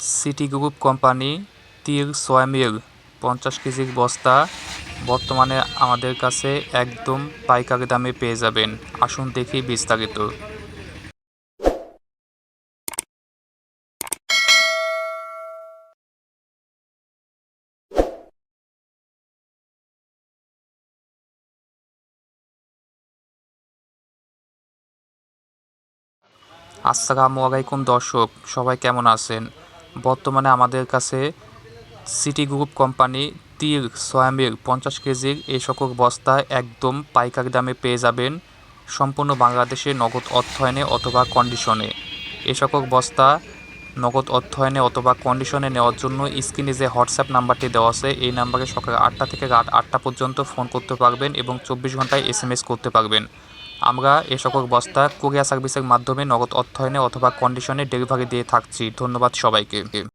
City group company তিল ছয় মিল পঞ্চাশ কেজির বস্তা বর্তমানে আমাদের কাছে একদম পাইকারি দামে পেয়ে যাবেন। আসুন দেখি বিস্তারিত। আসসালামু আলাইকুম দর্শক, সবাই কেমন আছেন? বর্তমানে আমাদের কাছে সিটি গ্রুপ কোম্পানি তিল সয়ামিল পঞ্চাশ কেজির এই সকল বস্তা একদম পাইকারি দামে পেয়ে যাবেন সম্পূর্ণ বাংলাদেশে নগদ অর্থায়নে অথবা কন্ডিশনে এই সকল বস্তা নগদ অর্থায়নে অথবা কন্ডিশনে নেওয়ার জন্য স্ক্রিনে যে হোয়াটসঅ্যাপ নাম্বারটি দেওয়া আছে, এই নাম্বারে সকাল আটটা থেকে রাত আটটা পর্যন্ত ফোন করতে পারবেন এবং চব্বিশ ঘন্টায় এস করতে পারবেন। আমরা এ সকল বস্তা কুরিয়ার সার্ভিসের মাধ্যমে নগদ অর্থায়নে অথবা কন্ডিশনে ডেলিভারি দিয়ে থাকছি। ধন্যবাদ সবাইকে।